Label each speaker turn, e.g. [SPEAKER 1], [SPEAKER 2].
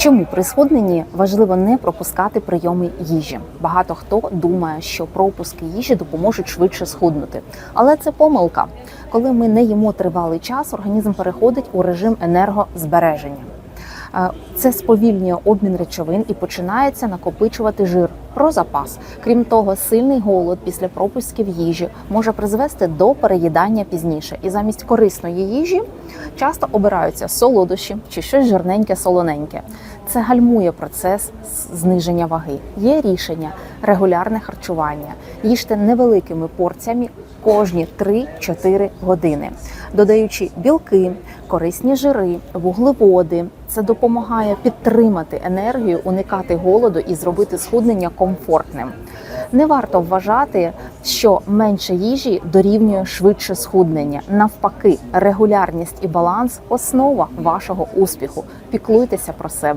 [SPEAKER 1] Чому при схудненні важливо не пропускати прийоми їжі? Багато хто думає, що пропуски їжі допоможуть швидше схуднути, але це помилка. Коли ми не їмо тривалий час, організм переходить у режим енергозбереження. Е, Це сповільнює обмін речовин і починається накопичувати жир про запас. Крім того, сильний голод після пропусків їжі може призвести до переїдання пізніше, і замість корисної їжі часто обираються солодощі чи щось жирненьке, солоненьке. Це гальмує процес зниження ваги. Є рішення регулярне харчування. Їжте невеликими порціями кожні 3-4 години, додаючи білки, корисні жири, вуглеводи. Це допомагає підтримати енергію, уникати голоду і зробити схуднення комфортним. Не варто вважати, що менше їжі дорівнює швидше схуднення. Навпаки, регулярність і баланс основа вашого успіху. Піклуйтеся про себе.